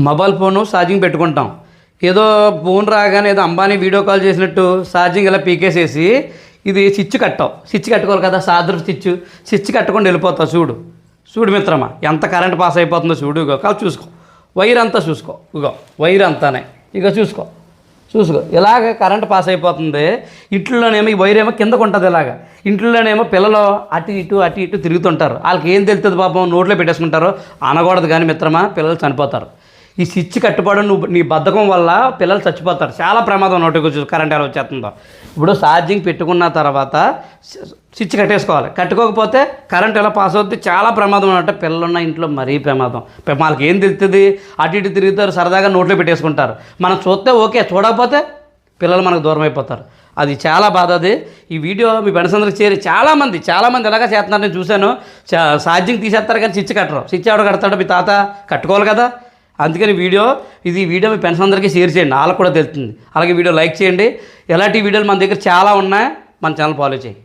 Mobile phone charging పెట్టుకుంటాం. ఏదో phone రాగానే ఏదో అంబానీ వీడియో కాల్ చేసినట్టు ఛార్జింగ్ ఇలా పీకేసేసి ఇది స్విచ్ కట్టావు. స్విచ్ కట్టుకోవాలి కదా సాదరు స్విచ్. స్విచ్ కట్టకుండా వెళ్ళిపోతావు చూడు. చూడు మిత్రమా ఎంత కరెంట్ పాస్ అయిపోతుందో చూడు ఇగో. కాదు చూసుకో. వైర్ అంతా చూసుకో. ఇగో వైర్ అంతానే. ఇక చూసుకో. చూసుకో. ఇలాగ కరెంట్ పాస్ అయిపోతుంది? ఇంట్లోనేమో ఈ వైర్ ఏమో కిందకు ఉంటుంది ఇలాగ ఇంట్లోనేమో పిల్లలు అటు ఇటు అటు ఇటు తిరుగుతుంటారు. వాళ్ళకి ఏం తెలుస్తుంది పాపం? నోట్లో పెట్టేసుకుంటారు. అనకూడదు కానీ మిత్రమా పిల్లలు చనిపోతారు. ఈ స్విచ్ కట్టుబడి నువ్వు నీ బద్ధకం వల్ల పిల్లలు చచ్చిపోతారు. చాలా ప్రమాదం నోటికి వచ్చి కరెంట్ ఎలా వచ్చేస్తుందో. ఇప్పుడు ఛార్జింగ్ పెట్టుకున్న తర్వాత స్విచ్ కట్టేసుకోవాలి. కట్టుకోకపోతే కరెంట్ ఎలా పాస్ అవుతుంది చాలా ప్రమాదం అంటే పిల్లలు ఉన్న ఇంట్లో మరీ ప్రమాదం. వాళ్ళకి ఏం తెలుస్తుంది అటు ఇటు తిరుగుతారు. సరదాగా నోట్లో పెట్టేసుకుంటారు. మనం చూస్తే ఓకే. చూడకపోతే పిల్లలు మనకు దూరం అయిపోతారు. అది చాలా బాధ అది. ఈ వీడియో మీ ఫ్రెండ్స్ చేరి చాలామంది చాలామంది ఎలాగ చేస్తున్నారు నేను చూశాను. చా- ఛార్జింగ్ తీసేస్తారు కానీ స్విచ్ కట్టరు. స్విచ్ ఎవడ కడతాడు మీ తాత కట్టుకోవాలి కదా. అందుకని వీడియో ఇది వీడియో మీ ఫ్రెండ్స్ అందరికీ షేర్ చేయండి. వాళ్ళకు కూడా తెలుస్తుంది. అలాగే వీడియో లైక్ చేయండి. ఎలాంటి వీడియోలు మన దగ్గర చాలా ఉన్నాయి మన ఛానల్ ఫాలో చేయండి